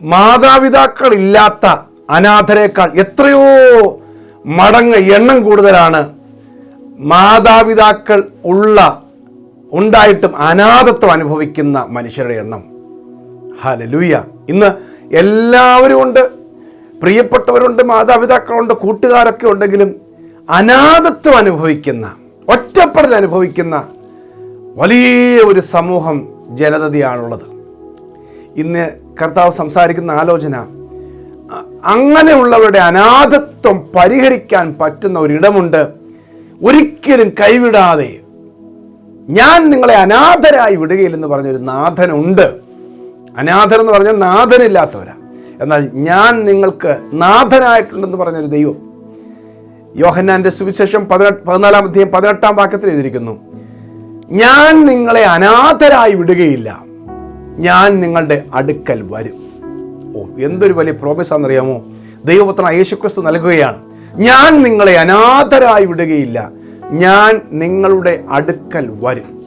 മാതാപിതാക്കളില്ലാത്ത അനാഥരേക്കാൾ എത്രയോ മടങ്ങ് എണ്ണം കൂടുതലാണ് മാതാപിതാക്കൾ ഉള്ള ഉണ്ടായിട്ടും അനാഥത്വം അനുഭവിക്കുന്ന മനുഷ്യരുടെ എണ്ണം. ഹലലൂയ ഇന്ന് എല്ലാവരും ഉണ്ട്. പ്രിയപ്പെട്ടവരുണ്ട് മാതാപിതാക്കളുണ്ട് കൂട്ടുകാരൊക്കെ ഉണ്ടെങ്കിലും അനാഥത്വം അനുഭവിക്കുന്ന ഒറ്റപ്പെടൽ അനുഭവിക്കുന്ന വലിയ ഒരു സമൂഹം ജനതയാണുള്ളത് ഇന്ന് കർത്താവ് സംസാരിക്കുന്ന ആലോചന അങ്ങനെയുള്ളവരുടെ അനാഥത്വം പരിഹരിക്കാൻ പറ്റുന്ന ഒരിടമുണ്ട്. ഒരിക്കലും കൈവിടാതെ ഞാൻ നിങ്ങളെ അനാഥരായി വിടുകയില്ലെന്ന് പറഞ്ഞൊരു നാഥനുണ്ട്. അനാഥൻ എന്ന് പറഞ്ഞാൽ നാഥനില്ലാത്തവരാ. എന്നാൽ ഞാൻ നിങ്ങൾക്ക് നാഥനായിട്ടുണ്ടെന്ന് പറഞ്ഞൊരു ദൈവം യോഹന്നാന്റെ സുവിശേഷം പതിനെട്ട് പതിനാലാം അധ്യയം പതിനെട്ടാം വാക്യത്തിൽ എഴുതിയിരിക്കുന്നു ഞാൻ നിങ്ങളെ അനാഥരായി വിടുകയില്ല. ഞാൻ നിങ്ങളുടെ അടുക്കൽ വരും. ഓ എന്തൊരു വലിയ പ്രോമിസാണെന്നറിയാമോ ദൈവപുത്രൻ യേശുക്രിസ്തു നൽകുകയാണ്. ഞാൻ നിങ്ങളെ അനാഥരായി വിടുകയില്ല. ഞാൻ നിങ്ങളുടെ അടുക്കൽ വരും.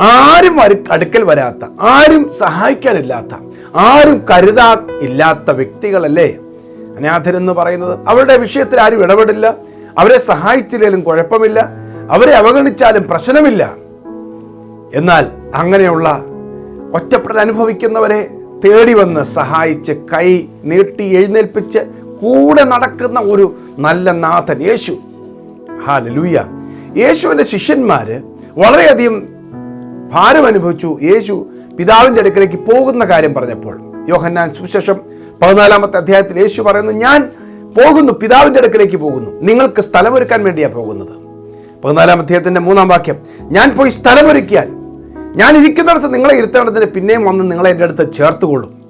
ആരും അടുക്കൽ വരാത്ത ആരും സഹായിക്കാനില്ലാത്ത ആരും കരുതാ ഇല്ലാത്ത വ്യക്തികളല്ലേ? അനാഥരെന്ന് പറയുന്നത് അവരുടെ വിഷയത്തിൽ ആരും ഇടപെടില്ല. അവരെ സഹായിച്ചില്ലെങ്കിലും കുഴപ്പമില്ല. അവരെ അവഗണിച്ചാലും പ്രശ്നമില്ല. എന്നാൽ അങ്ങനെയുള്ള ഒറ്റപ്പെടൽ അനുഭവിക്കുന്നവരെ തേടി വന്ന് സഹായിച്ച് കൈ നീട്ടി എഴുന്നേൽപ്പിച്ച് കൂടെ നടക്കുന്ന ഒരു നല്ല നാഥൻ യേശു. ഹാല ലൂയ യേശുവിന്റെ ശിഷ്യന്മാര് വളരെയധികം ഭാരം അനുഭവിച്ചു. യേശു പിതാവിന്റെ അടുക്കലേക്ക് പോകുന്ന കാര്യം പറഞ്ഞപ്പോൾ യോഹന്നാൻ സുവിശേഷം പതിനാലാമത്തെ അധ്യായത്തിൽ യേശു പറയുന്നു ഞാൻ പോകുന്നു പിതാവിന്റെ അടുക്കലേക്ക് പോകുന്നു. നിങ്ങൾക്ക് സ്ഥലമൊരുക്കാൻ വേണ്ടിയാണ് പോകുന്നത്. പതിനാലാം അധ്യായത്തിന്റെ മൂന്നാം വാക്യം ഞാൻ പോയി സ്ഥലമൊരുക്കിയാൽ ഞാൻ ഇരിക്കുന്നിടത്ത് നിങ്ങളെ ഇരുത്തേണ്ടതിന് പിന്നെയും വന്ന് നിങ്ങളെ എന്റെ അടുത്ത് ചേർത്തുകൊള്ളും.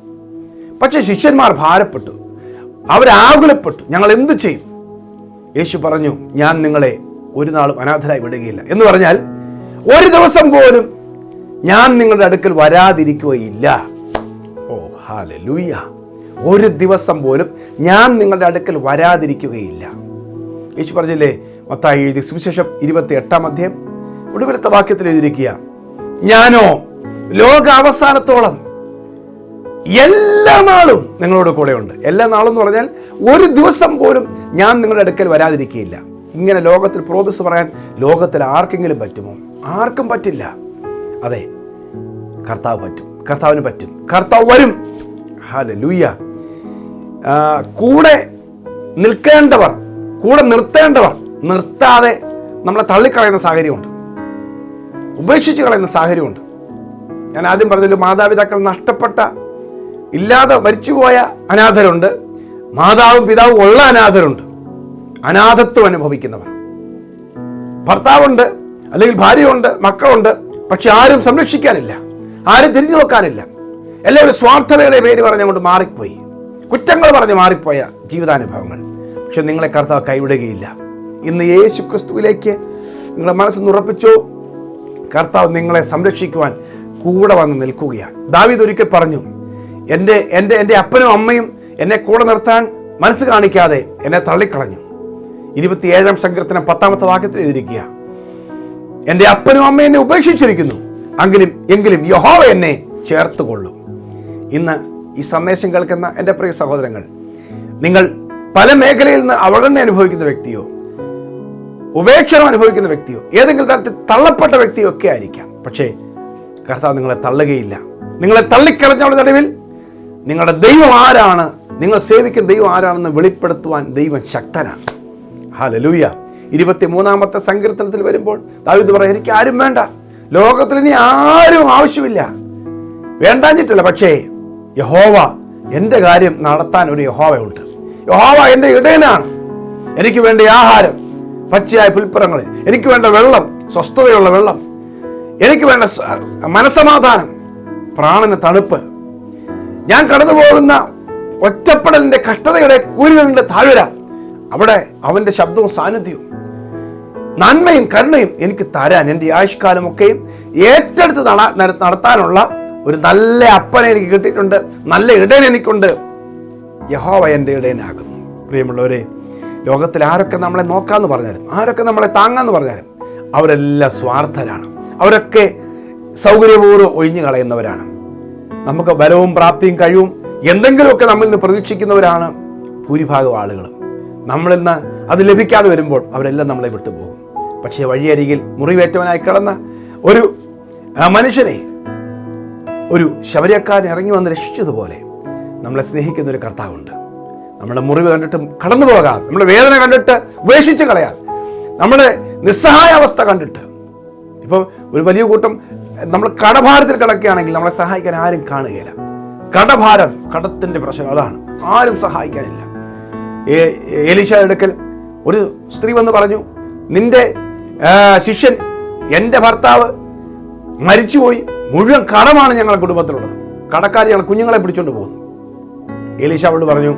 പക്ഷെ ശിഷ്യന്മാർ ഭാരപ്പെട്ടു. അവരാകുലപ്പെട്ടു. ഞങ്ങൾ എന്ത് ചെയ്യും? യേശു പറഞ്ഞു ഞാൻ നിങ്ങളെ ഒരു നാളും അനാഥരായി വിടുകയില്ല. എന്ന് പറഞ്ഞാൽ ഒരു ദിവസം പോലും ഞാൻ നിങ്ങളുടെ അടുക്കൽ വരാതിരിക്കുകയില്ല. ഓ ഹാലലൂയ ഒരു ദിവസം പോലും ഞാൻ നിങ്ങളുടെ അടുക്കൽ വരാതിരിക്കുകയില്ല. യേശു പറഞ്ഞില്ലേ? മത്തായി എഴുതി സുവിശേഷം ഇരുപത്തി എട്ടാം അധ്യയം. ഒടുവിലത്തെ വാക്യത്തിൽ എഴുതിയിരിക്കുക ഞാനോ? ലോക അവസാനത്തോളം എല്ലാ നാളും നിങ്ങളോട് കൂടെയുണ്ട്. എല്ലാ നാളും എന്ന് പറഞ്ഞാൽ ഒരു ദിവസം പോലും ഞാൻ നിങ്ങളുടെ അടുക്കൽ വരാതിരിക്കുകയില്ല. ഇങ്ങനെ ലോകത്തിൽ പ്രോമിസ് പറയാൻ ലോകത്തിൽ ആർക്കെങ്കിലും പറ്റുമോ? ആർക്കും പറ്റില്ല. അതെ കർത്താവ് പറ്റും. കർത്താവിന് പറ്റും. കർത്താവ് വരും. ഹാല ലൂയ്യ കൂടെ നിൽക്കേണ്ടവർ കൂടെ നിർത്തേണ്ടവർ നിർത്താതെ നമ്മളെ തള്ളിക്കളയുന്ന സാഹചര്യമുണ്ട്. ഉപേക്ഷിച്ച് കളയുന്ന സാഹചര്യമുണ്ട്. ഞാൻ ആദ്യം പറഞ്ഞല്ലോ മാതാപിതാക്കൾ നഷ്ടപ്പെട്ട ഇല്ലാതെ മരിച്ചുപോയ അനാഥരുണ്ട്. മാതാവും പിതാവും ഉള്ള അനാഥരുണ്ട്. അനാഥത്വം അനുഭവിക്കുന്നവർ. ഭർത്താവുണ്ട് അല്ലെങ്കിൽ ഭാര്യയുണ്ട് മക്കളുണ്ട് പക്ഷെ ആരും സംരക്ഷിക്കാനില്ല. ആരും തിരിഞ്ഞു നോക്കാനില്ല. എല്ലാവരും സ്വാർത്ഥതയുടെ പേര് പറഞ്ഞുകൊണ്ട് മാറിപ്പോയി. കുറ്റങ്ങൾ പറഞ്ഞ് മാറിപ്പോയ ജീവിതാനുഭവങ്ങൾ. പക്ഷെ നിങ്ങളെ കർത്താവ് കൈവിടുകയില്ല. ഇന്ന് യേശു ക്രിസ്തുവിലേക്ക് നിങ്ങളുടെ മനസ്സ് ഉറപ്പിച്ചോ? കർത്താവ് നിങ്ങളെ സംരക്ഷിക്കുവാൻ കൂടെ വന്ന് നിൽക്കുകയാണ്. ദാവീദ് ഒരിക്കൽ പറഞ്ഞു എന്റെ എന്റെ എന്റെ അപ്പനും അമ്മയും എന്നെ കൂടെ നിർത്താൻ മനസ്സ് കാണിക്കാതെ എന്നെ തള്ളിക്കളഞ്ഞു. ഇരുപത്തിയേഴാം സങ്കീർത്തനം പത്താമത്തെ വാക്യത്തിൽ എഴുതിയിരിക്കുക എന്റെ അപ്പനും അമ്മയും എന്നെ ഉപേക്ഷിച്ചിരിക്കുന്നു. എങ്കിലും എങ്കിലും യഹോവ എന്നെ ചേർത്തുകൊള്ളും. ഇന്ന് ഈ സന്ദേശം കേൾക്കുന്ന എന്റെ പ്രിയ സഹോദരങ്ങൾ നിങ്ങൾ പല മേഖലയിൽ നിന്ന് അവഗണന അനുഭവിക്കുന്ന വ്യക്തിയോ ഉപേക്ഷണം അനുഭവിക്കുന്ന വ്യക്തിയോ ഏതെങ്കിലും തരത്തിൽ തള്ളപ്പെട്ട വ്യക്തിയോ ഒക്കെ ആയിരിക്കാം. പക്ഷേ കർത്താവ് നിങ്ങളെ തള്ളുകയില്ല. നിങ്ങളെ തള്ളിക്കളഞ്ഞവരുടെ നടുവിൽ നിങ്ങളുടെ ദൈവം ആരാണ്? നിങ്ങൾ സേവിക്കുന്ന ദൈവം ആരാണെന്ന് വെളിപ്പെടുത്തുവാൻ ദൈവം ശക്തനാണ്. ഹാലലൂയ ഇരുപത്തി മൂന്നാമത്തെ സങ്കീർത്തനത്തിൽ വരുമ്പോൾ ദാവിദ് പറയാം എനിക്ക് ആരും വേണ്ട. ലോകത്തിൽ ഇനി ആരും ആവശ്യമില്ല. വേണ്ടാഞ്ഞിട്ടില്ല. പക്ഷേ യഹോവ എന്റെ കാര്യം നടത്താൻ ഒരു യഹോവയുണ്ട്. യഹോവ എന്റെ ഇടയനാണ്. എനിക്ക് വേണ്ട ആഹാരം പച്ചയായ പുൽപ്പുറങ്ങൾ എനിക്ക് വേണ്ട വെള്ളം സ്വസ്ഥതയുള്ള വെള്ളം. എനിക്ക് വേണ്ട മനസമാധാനം പ്രാണന തണുപ്പ്. ഞാൻ കടന്നു പോകുന്ന ഒറ്റപ്പെടലിന്റെ കഷ്ടതയുടെ കൂരുകളുടെ താഴ്വര. അവിടെ അവന്റെ ശബ്ദവും സാന്നിധ്യവും. നന്മയും കരുണയും എനിക്ക് തരാൻ എന്റെ ആയുഷ്കാലമൊക്കെയും ഏറ്റെടുത്ത് നട- നട- നടത്താനുള്ള ഒരു നല്ല അപ്പനെ എനിക്ക് കിട്ടിയിട്ടുണ്ട്. നല്ല ഇടയൻ എനിക്കുണ്ട്. യഹോവ എന്റെ ഇടയനാകുന്നു. പ്രിയമുള്ളവരെ ലോകത്തിൽ ആരൊക്കെ നമ്മളെ നോക്കാമെന്ന് പറഞ്ഞാലും ആരൊക്കെ നമ്മളെ താങ്ങാന്ന് പറഞ്ഞാലും അവരെല്ലാം സ്വാർത്ഥരാണ്. അവരൊക്കെ സൗകര്യപൂർവം ഒഴിഞ്ഞു കളയുന്നവരാണ്. നമുക്ക് ബലവും പ്രാപ്തിയും കഴിവും എന്തെങ്കിലുമൊക്കെ നമ്മിൽ നിന്ന് പ്രതീക്ഷിക്കുന്നവരാണ് ഭൂരിഭാഗം ആളുകൾ നമ്മളിൽ നിന്ന് അത് ലഭിക്കാതെ വരുമ്പോൾ അവരെല്ലാം നമ്മളെ വിട്ടുപോകും പക്ഷേ വഴിയരികിൽ മുറിവേറ്റവനായി കിടന്ന ഒരു മനുഷ്യനെ ഒരു ശബരിയക്കാരൻ ഇറങ്ങി വന്ന് രക്ഷിച്ചതുപോലെ നമ്മളെ സ്നേഹിക്കുന്ന ഒരു കർത്താവുണ്ട്. നമ്മുടെ മുറിവ് കണ്ടിട്ട് കടന്നു പോകാം. നമ്മുടെ വേദന കണ്ടിട്ട് ഉപേക്ഷിച്ച് കളയാം. നമ്മുടെ നിസ്സഹായ അവസ്ഥ കണ്ടിട്ട്. ഇപ്പം ഒരു വലിയ കൂട്ടം നമ്മൾ കടഭാരത്തിൽ കിടക്കുകയാണെങ്കിൽ നമ്മളെ സഹായിക്കാൻ ആരും കാണുകയില്ല. കടഭാരം കടത്തിന്റെ പ്രശ്നം അതാണ്. ആരും സഹായിക്കാനില്ല. ഏലീശ എടുക്കൽ ഒരു സ്ത്രീ വന്ന് പറഞ്ഞു നിന്റെ ശിഷ്യൻ എന്റെ ഭർത്താവ് മരിച്ചുപോയി. മുഴുവൻ കടമാണ് ഞങ്ങളുടെ കുടുംബത്തിലുള്ളത്. കടക്കാർ ഞങ്ങൾ കുഞ്ഞുങ്ങളെ പിടിച്ചോണ്ട് പോകുന്നു. എലീശ അവളോട് പറഞ്ഞു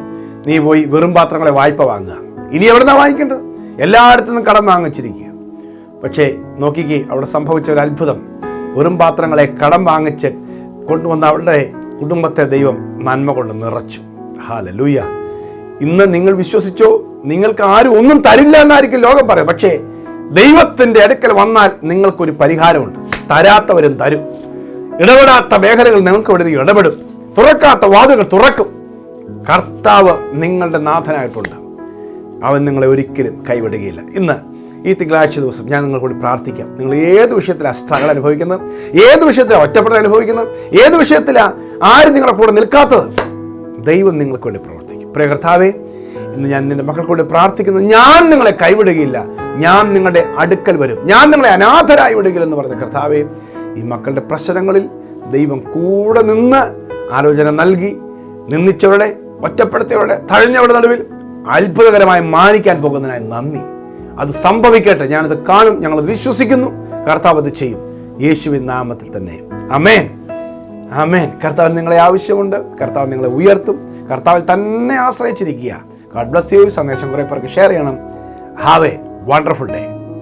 നീ പോയി വെറും പാത്രങ്ങളെ വായ്പ വാങ്ങുക. ഇനി എവിടുന്നാ വാങ്ങിക്കേണ്ടത്? എല്ലായിടത്തു നിന്നും കടം വാങ്ങിച്ചിരിക്കുക. പക്ഷേ നോക്കിക്കേ അവിടെ സംഭവിച്ച ഒരു അത്ഭുതം. വെറും പാത്രങ്ങളെ കടം വാങ്ങിച്ച് കൊണ്ടുവന്ന അവളുടെ കുടുംബത്തെ ദൈവം നന്മ കൊണ്ട് നിറച്ചു. ഹാല ലൂയ ഇന്ന് നിങ്ങൾ വിശ്വസിച്ചോ? നിങ്ങൾക്ക് ആരും ഒന്നും തരില്ല എന്നായിരിക്കും ലോകം പറയാം പക്ഷേ ദൈവത്തിന്റെ അടുക്കൽ വന്നാൽ നിങ്ങൾക്കൊരു പരിഹാരമുണ്ട്. തരാത്തവരും തരും. ഇടപെടാത്ത മേഖലകൾ നിങ്ങൾക്ക് വേണ്ടി ഇടപെടും. തുറക്കാത്ത വാതുകൾ തുറക്കും. കർത്താവ് നിങ്ങളുടെ നാഥനായിട്ടുണ്ട്. അവൻ നിങ്ങളെ ഒരിക്കലും കൈവിടുകയില്ല. ഇന്ന് ഈ തിങ്കളാഴ്ച ദിവസം ഞാൻ നിങ്ങൾ കൂടി പ്രാർത്ഥിക്കാം. നിങ്ങൾ ഏത് വിഷയത്തിലാണ് സ്ട്രഗിൾ അനുഭവിക്കുന്നത്? ഏത് വിഷയത്തിലാണ് ഒറ്റപ്പെടൽ അനുഭവിക്കുന്നത്? ഏത് വിഷയത്തിലാണ് ആരും നിങ്ങളുടെ കൂടെ നിൽക്കാത്തത്? ദൈവം നിങ്ങൾക്ക് വേണ്ടി പ്രവർത്തിക്കും. പ്രിയ കർത്താവേ ഇന്ന് ഞാൻ നിന്റെ മക്കൾക്ക് വേണ്ടി പ്രാർത്ഥിക്കുന്നു. ഞാൻ നിങ്ങളെ കൈവിടുകയില്ല. ഞാൻ നിങ്ങളുടെ അടുക്കൽ വരും. ഞാൻ നിങ്ങളെ അനാഥരായി വിടുകയില്ല എന്ന് പറഞ്ഞ കർത്താവേ ഈ മക്കളുടെ പ്രശ്നങ്ങളിൽ ദൈവം കൂടെ നിന്ന് ആലോചന നൽകി നിന്ദിച്ചവരുടെ ഒറ്റപ്പെടുത്തിയവരുടെ തഴഞ്ഞവരുടെ നടുവിൽ അത്ഭുതകരമായി മാനിക്കാൻ പോകുന്നതിനായി നന്ദി. അത് സംഭവിക്കട്ടെ. ഞാനത് കാണും ഞങ്ങൾ വിശ്വസിക്കുന്നു. കർത്താവ് അത് ചെയ്യും. യേശുവിൻ നാമത്തിൽ തന്നെ. അമേൻ അമേൻ കർത്താവിന് നിങ്ങളെ ആവശ്യമുണ്ട്. കർത്താവ് നിങ്ങളെ ഉയർത്തും. കർത്താവിൽ തന്നെ ആശ്രയിച്ചിരിക്കുക. ഗോഡ് ബ്ലസ് യു സന്ദേശം കുറേ പേർക്ക് ഷെയർ ചെയ്യണം. Have A wonderful day